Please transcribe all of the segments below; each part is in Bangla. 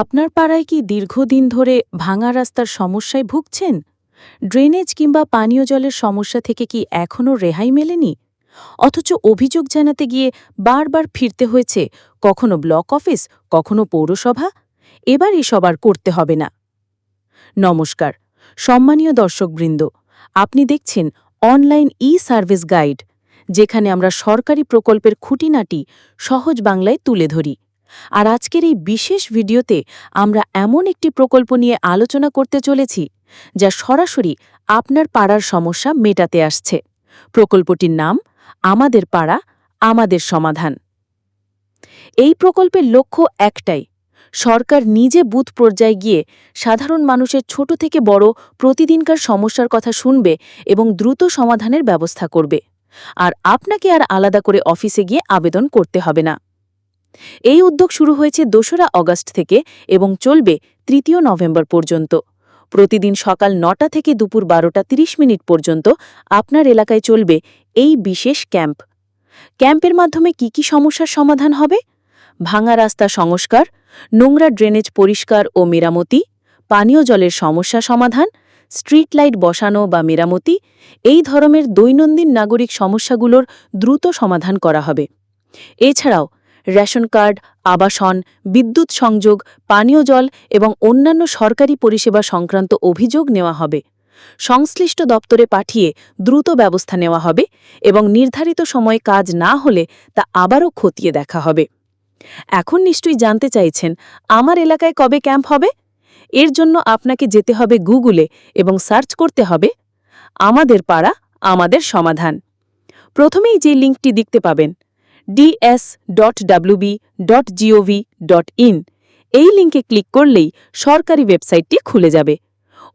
আপনার পাড়ায় কি দীর্ঘদিন ধরে ভাঙা রাস্তার সমস্যায় ভুগছেন? ড্রেনেজ কিংবা পানীয় জলের সমস্যা থেকে কি এখনও রেহাই মেলেনি? অথচ অভিযোগ জানাতে গিয়ে বারবার ফিরতে হয়েছে, কখনো ব্লক অফিস, কখনো পৌরসভা? এবার এসব আর করতে হবে না। নমস্কার, সম্মানীয় দর্শকবৃন্দ, আপনি দেখছেন অনলাইন ই সার্ভিস গাইড, যেখানে আমরা সরকারি প্রকল্পের খুঁটিনাটি সহজ বাংলায় তুলে ধরি। আর আজকের এই বিশেষ ভিডিওতে আমরা এমন একটি প্রকল্প নিয়ে আলোচনা করতে চলেছি, যা সরাসরি আপনার পাড়ার সমস্যা মেটাতে আসছে। প্রকল্পটির নাম, আমাদের পাড়া, আমাদের সমাধান। এই প্রকল্পের লক্ষ্য একটাই, সরকার নিজে বুথ পর্যায়ে গিয়ে সাধারণ মানুষের ছোট থেকে বড় প্রতিদিনকার সমস্যার কথা শুনবে এবং দ্রুত সমাধানের ব্যবস্থা করবে। আর আপনাকে আর আলাদা করে অফিসে গিয়ে আবেদন করতে হবে না। এই উদ্যোগ শুরু হয়েছে দোসরা অগস্ট থেকে এবং চলবে তৃতীয় নভেম্বর পর্যন্ত। প্রতিদিন সকাল নটা থেকে দুপুর বারোটা ৩০ মিনিট পর্যন্ত আপনার এলাকায় চলবে এই বিশেষ ক্যাম্প। ক্যাম্পের মাধ্যমে কি কি সমস্যার সমাধান হবে? ভাঙা রাস্তা সংস্কার, নোংরা ড্রেনেজ পরিষ্কার ও মেরামতি, পানীয় জলের সমস্যা সমাধান, স্ট্রিট লাইট বসানো বা মেরামতি, এই ধরনের দৈনন্দিন নাগরিক সমস্যাগুলোর দ্রুত সমাধান করা হবে। এছাড়াও রেশন কার্ড, আবাসন, বিদ্যুৎ সংযোগ, পানীয় জল এবং অন্যান্য সরকারি পরিষেবা সংক্রান্ত অভিযোগ নেওয়া হবে। সংশ্লিষ্ট দপ্তরে পাঠিয়ে দ্রুত ব্যবস্থা নেওয়া হবে এবং নির্ধারিত সময়ে কাজ না হলে তা আবারও খতিয়ে দেখা হবে। এখন নিশ্চয়ই জানতে চাইছেন, আমার এলাকায় কবে ক্যাম্প হবে? এর জন্য আপনাকে যেতে হবে গুগলে এবং সার্চ করতে হবে। আমাদের পাড়া, আমাদের সমাধান। প্রথমেই যে লিঙ্কটি দেখতে পাবেন ds.wb.gov.in এই লিঙ্কে ক্লিক করলেই সরকারি ওয়েবসাইটটি খুলে যাবে।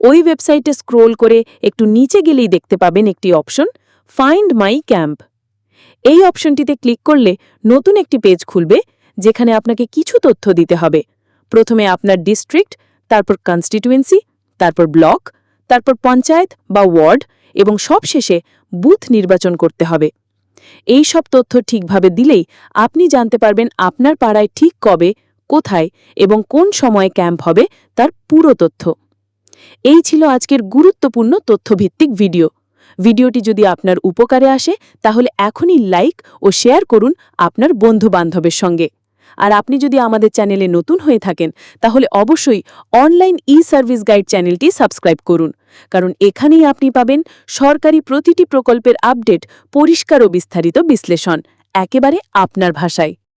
ওই ওয়েবসাইটে স্ক্রোল করে একটু নিচে গেলেই দেখতে পাবেন একটি অপশন ফাইন্ড মাই ক্যাম্প এই অপশনটিতে ক্লিক করলে নতুন একটি পেজ খুলবে, যেখানে আপনাকে কিছু তথ্য দিতে হবে। প্রথমে আপনার ডিস্ট্রিক্ট, তারপর কনস্টিটুয়েন্সি, তারপর ব্লক, তারপর পঞ্চায়েত বা ওয়ার্ড এবং সবশেষে বুথ নির্বাচন করতে হবে। এই সব তথ্য ঠিকভাবে দিলেই আপনি জানতে পারবেন আপনার পাড়ায় ঠিক কবে, কোথায় এবং কোন সময়ে ক্যাম্প হবে তার পুরো তথ্য। এই ছিল আজকের গুরুত্বপূর্ণ তথ্যভিত্তিক ভিডিও। ভিডিওটি যদি আপনার উপকারে আসে, তাহলে এখনই লাইক ও শেয়ার করুন আপনার বন্ধু-বান্ধবের সঙ্গে। আর আপনি যদি আমাদের চ্যানেলে নতুন হয়ে থাকেন, তাহলে অবশ্যই অনলাইন ই সার্ভিস গাইড চ্যানেলটি সাবস্ক্রাইব করুন। কারণ এখানেই আপনি পাবেন সরকারি প্রতিটি প্রকল্পের আপডেট, পরিষ্কার ও বিস্তারিত বিশ্লেষণ, একেবারে আপনার ভাষায়।